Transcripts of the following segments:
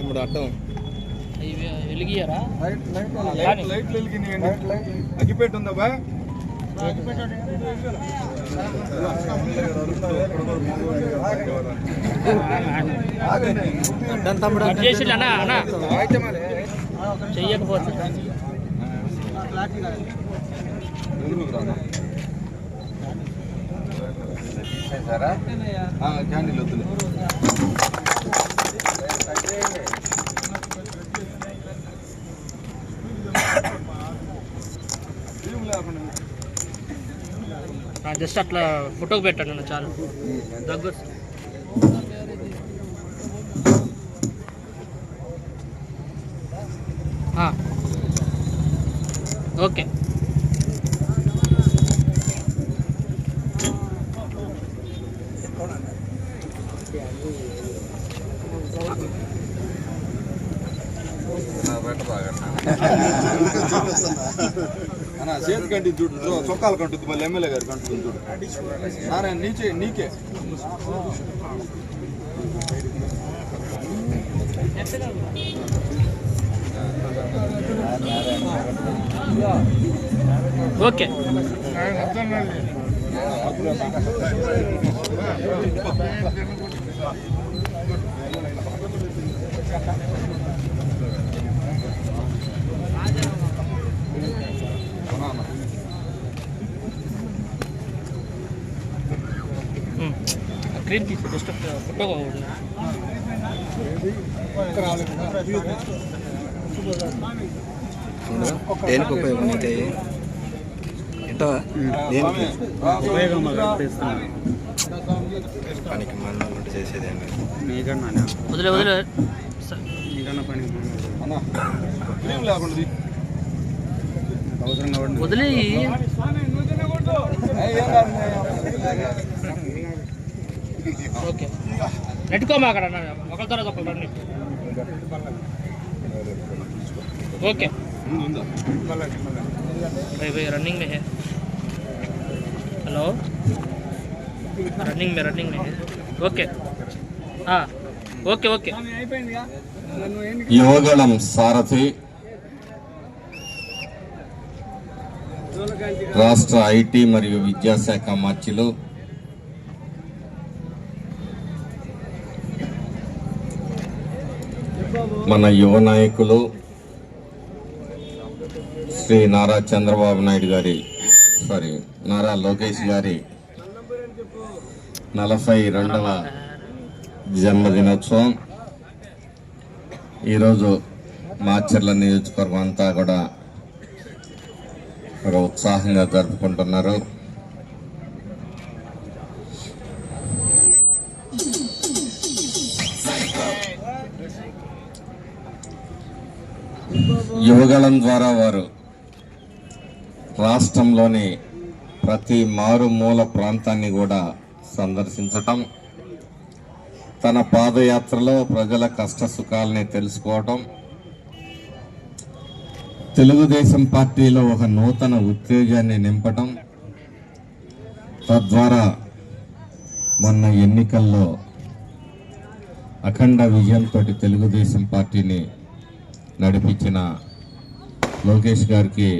ఇప్పుడు అడ్డం వెలిగియరా లైట్ వెలిగినాయండి. అగ్గిపెట్టి ఉందా బా? అడ్డం తమ్ముడు. కట్ చేసి అన్న అన్న. చెయ్యకపోతే క్యాండిల్ వద్దులే జస్ట్ అట్లా ఫోటోకి పెట్టండి చాలు. దగ్గర ఓకే. చేతి కంటి చూడు చొక్కాలు కంటుంది మళ్ళీ ఎమ్మెల్యే గారు కంటుంది చూడు. నారాయణ నీచే నీకే. ఎంత ఓకే. స్క్రీన్ తీసి జస్ట్ ఫోటో దేనికి ఉపయోగం అయితే? ఏంటో దేనికి? పనికి మనం చేసేది అండి వదిలే వదిలే. వదిలే. ఓకే నెట్టుకోమా అక్కడ ఒకరి తర్వాత ఒకరు రండి. ఓకే. भाई भाई रनिंग में है हेलो रनिंग में रनिंग में है ओके हाँ ఓకే ఓకే యువగళం సారథి రాష్ట్ర ఐటీ మరియు విద్యాశాఖ మార్చిలు మన యువ నాయకులు శ్రీ నారా చంద్రబాబు నాయుడు గారి సారీ నారా లోకేష్ గారి నలభై రెండవ జన్మదినోత్సవం. ఈరోజు మాచర్ల నియోజకవర్గం అంతా కూడా ఒక ఉత్సాహంగా జరుపుకుంటున్నారు. యువగళం ద్వారా వారు రాష్ట్రంలోని ప్రతి మారుమూల ప్రాంతాన్ని కూడా సందర్శించటం తన పాదయాత్రలో ప్రజల కష్ట సుఖాలని తెలుసుకోవటం తెలుగుదేశం పార్టీలో ఒక నూతన ఉత్తేజాన్ని నింపటం తద్వారా మొన్న ఎన్నికల్లో అఖండ విజయంతో తెలుగుదేశం పార్టీని నడిపించిన లోకేష్ గారికి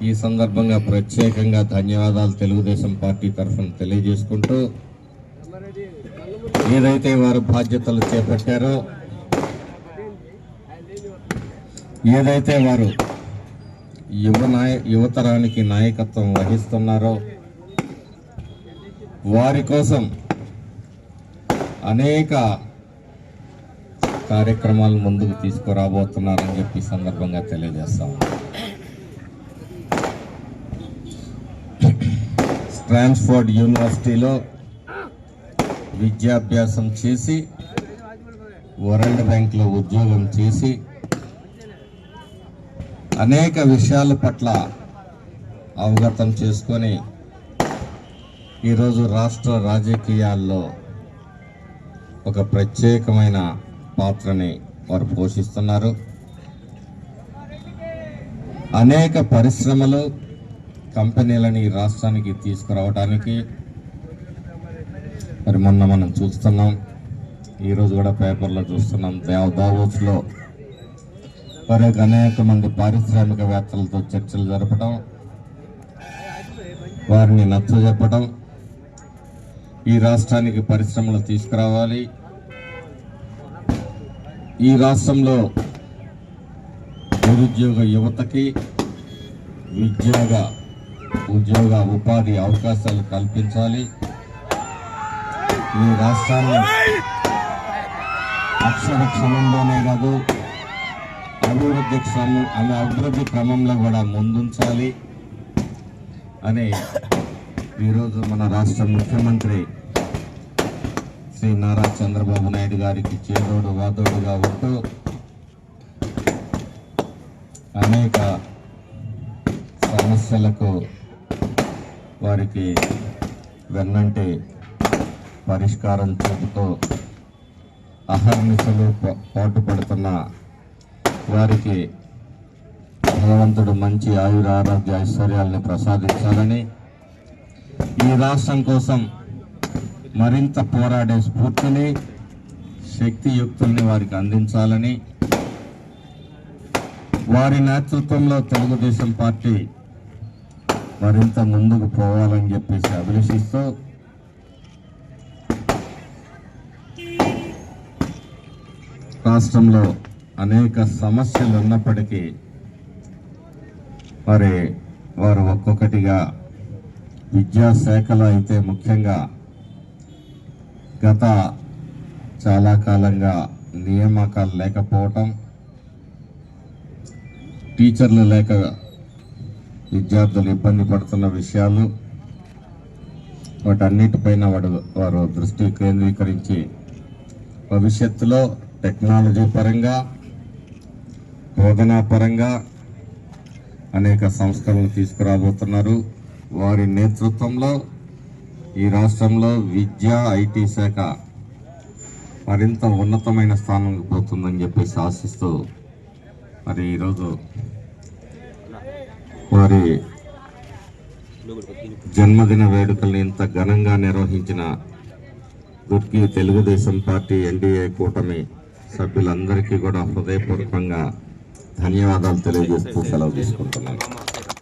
ఈ సందర్భంగా ప్రత్యేకంగా ధన్యవాదాలు తెలుగుదేశం పార్టీ తరఫున తెలియజేసుకుంటూ ఏదైతే వారు బాధ్యతలు చేపట్టారో ఏదైతే వారు యువ నాయ యువతరానికి నాయకత్వం వహిస్తున్నారో వారి కోసం అనేక కార్యక్రమాలు ముందుకు తీసుకురాబోతున్నారని చెప్పి సందర్భంగా తెలియజేస్తాము స్ట్రాన్స్ఫోర్డ్ యూనివర్సిటీలో విద్యాభ్యాసం చేసి వరల్డ్ బ్యాంక్లో ఉద్యోగం చేసి అనేక విషయాల పట్ల అవగతం చేసుకొని ఈరోజు రాష్ట్ర రాజకీయాల్లో ఒక ప్రత్యేకమైన పాత్రని వారు పోషిస్తున్నారు. అనేక పరిశ్రమలు కంపెనీలని ఈ రాష్ట్రానికి తీసుకురావడానికి మరి మొన్న మనం చూస్తున్నాం. ఈరోజు కూడా పేపర్లో చూస్తున్నాం. దావ్ దావోస్లో మరి అనేక మంది పారిశ్రామికవేత్తలతో చర్చలు జరపడం వారిని నచ్చజెప్పడం ఈ రాష్ట్రానికి పరిశ్రమలు తీసుకురావాలి. ఈ రాష్ట్రంలో నిరుద్యోగ యువతకి ఉద్యోగ ఉద్యోగ ఉపాధి అవకాశాలు కల్పించాలి. ఈ రాష్ట్రాన్ని అక్షర క్షమంలోనే కాదు అభివృద్ధి క్షమం అభివృద్ధి క్రమంలో కూడా ముందుంచాలి అని ఈరోజు మన రాష్ట్ర ముఖ్యమంత్రి శ్రీ నారా చంద్రబాబు నాయుడు గారికి చేదోడు వాదోడుగా ఉంటూ అనేక సమస్యలకు వారికి వెన్నంటి పరిష్కారం చూపుతూ అహర్నిశలు పాటుపడుతున్న వారికి భగవంతుడు మంచి ఆయుర ఆరోగ్య ఐశ్వర్యాలను ప్రసాదించాలని ఈ రాష్ట్రం కోసం మరింత పోరాడే స్ఫూర్తిని శక్తియుక్తుల్ని వారికి అందించాలని వారి నేతృత్వంలో తెలుగుదేశం పార్టీ మరింత ముందుకు పోవాలని చెప్పేసి అభిలషిస్తూ రాష్ట్రంలో అనేక సమస్యలు ఉన్నప్పటికీ మరి వారు ఒక్కొక్కటిగా విద్యాశాఖలో అయితే ముఖ్యంగా గత చాలా కాలంగా నియామకాలు లేకపోవటం టీచర్లు లేక విద్యార్థులు ఇబ్బంది పడుతున్న విషయాలు వాటన్నిటిపైన వాడు వారు దృష్టి కేంద్రీకరించి భవిష్యత్తులో టెక్నాలజీ పరంగా బోధనా పరంగా అనేక సంస్కరణలు తీసుకురాబోతున్నారు. వారి నేతృత్వంలో ఈ రాష్ట్రంలో విద్య ఐటీ శాఖ మరింత ఉన్నతమైన స్థానంకి పోతుందని చెప్పేసి ఆశిస్తూ మరి ఈరోజు వారి జన్మదిన వేడుకల్ని ఇంత ఘనంగా నిర్వహించిన దుర్గి తెలుగుదేశం పార్టీ ఎన్డీఏ కూటమి సభ్యులందరికీ కూడా హృదయపూర్వకంగా ధన్యవాదాలు తెలియజేస్తూ సెలవు తీసుకుంటున్నాను.